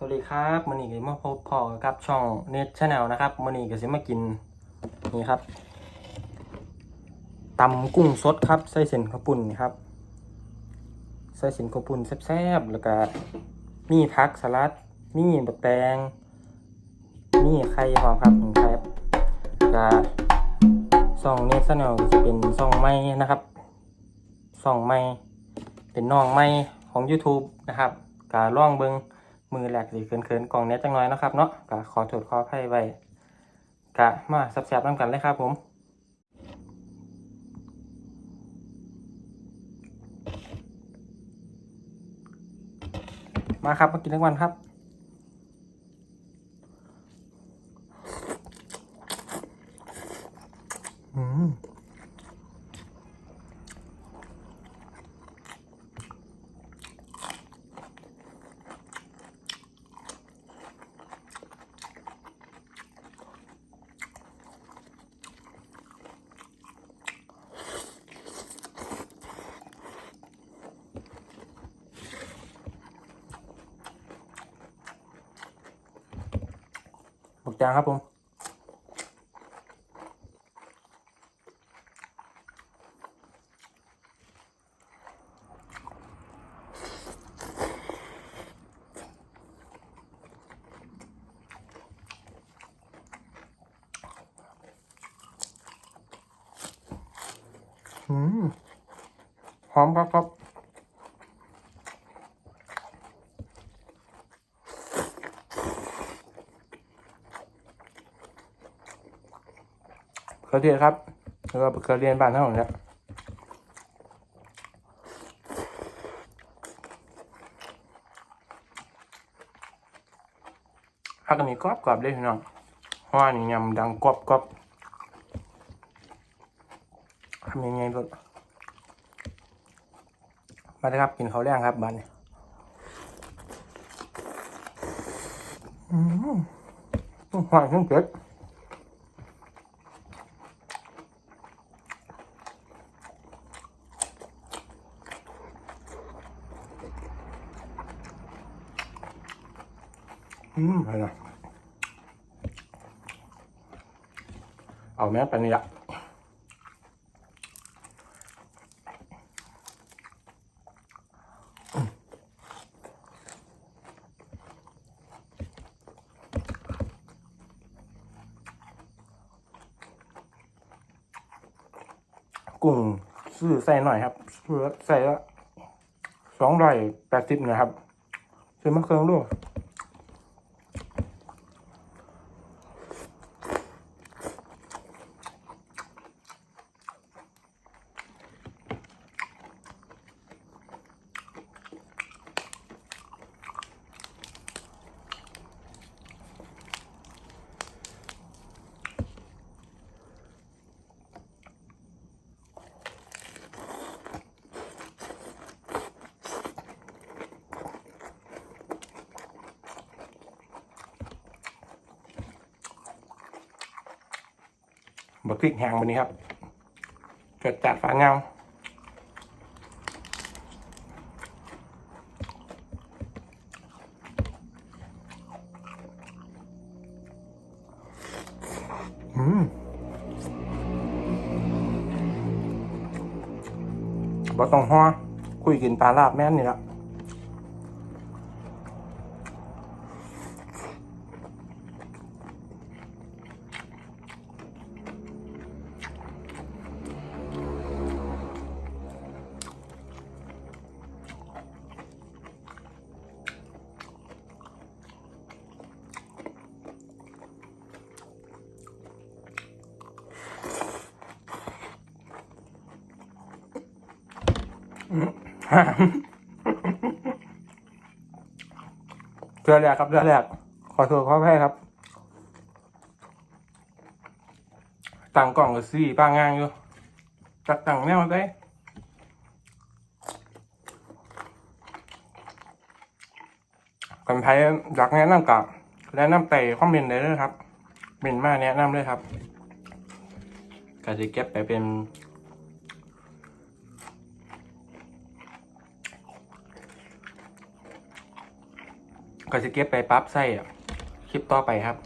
สวัสดีครับมันนี้ก็มาพบพอกับช่องเน็ตชาแนลนะครับมันนี้ก็จะมากินนี่ครับตำกุ้งสดครับใส่เส้นข้าวปุ้นนะครับใส่เส้นข้าวปุ้นแซ่บๆแล้วก็มีผักสลัดมีบักแตงมีไข่หอมครับนี่ครับก็ช่องเน็ตชาแนลจะเป็นช่องใหม่นะครับช่องใหม่เป็นน้องใหม่ของ YouTube นะครับก็ล่องเบิง มือแหลกสีเขินๆกล่องเนี้ยจังน้อยนะครับเนาะกะขอโทษขออภัยไว้กะมาสับแสบน้ำกันเลยครับผมมาครับมากินทั้งวันครับ จางครับผมอืมหอมครับครับ เคยเรียนครับแล้วก็เคยเรียนบ้านเท่าไหร่เนี่ยพักกันนี้กรอบกรอบเลยพี่น้องเพราะว่านี่ยำดังกรอบกรอบทำยังไงก็มาเลยครับกินข้าวแรงครับบ้านนี้อืมหวานขึ้นเผ็ด อืมอะไรนะเอาแม่ไปนี่ละกุ้งซื้อใส่หน่อยครับซื้อใส่ละสองร้อยแปดสิบนะครับซื้อมาเครื่องด้ บะพริกแห้งวันนี้ครับเกิดจากฝาเงาอืมบ่ต้องห่อคุยกินปลาลาบแม่นนี่ละ เรือแรกครับเรือแรกขอโทษขออภัยครับตั้งกล่องกับซี่ป้างางอยู่จักตั้งแนวได้คนไทยอยากแนะนำกับแนะนำไปคอมเมนต์ได้เลยครับเมนมาแนะนำเลยครับก็จะเก็บไปเป็น ก็จะเก็บไปปั๊บใส่คลิปต่อไปครับ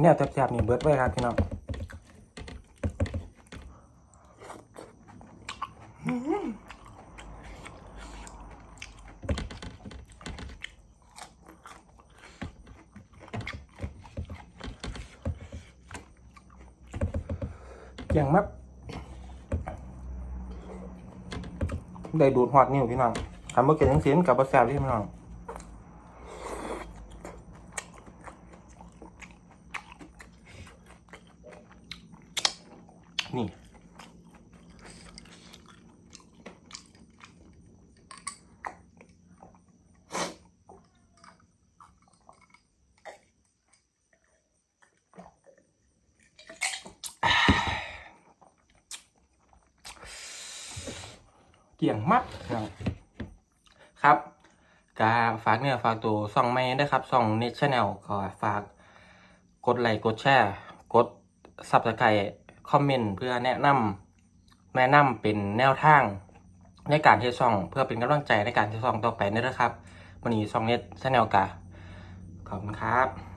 เนี่ยแซ่บๆนี่เบิดไว้ครับพี่น้องเกี่ยงมักได้ดูดหอดนิ้วพี่น้องทำเมื่อกี้ยังเสียนกับบะแซ่บพี่น้อง นี่ เกี่ยงมัดนะครับกาฝากเนี่ยฝากตัวส่องไม่ได้ครับส่องเน็ตชแนลก็ฝากกดไลค์กดแชร์กดซับสไครต์คอมเมนต์เพื่อแนะนำแนะนำเป็นแนวทางในการที่ช่อง เพื่อเป็นกำลังใจในการที่ช่องต่อไปนะครับวันนี้ช่องเน็ตชแนลกาขอบคุณครับ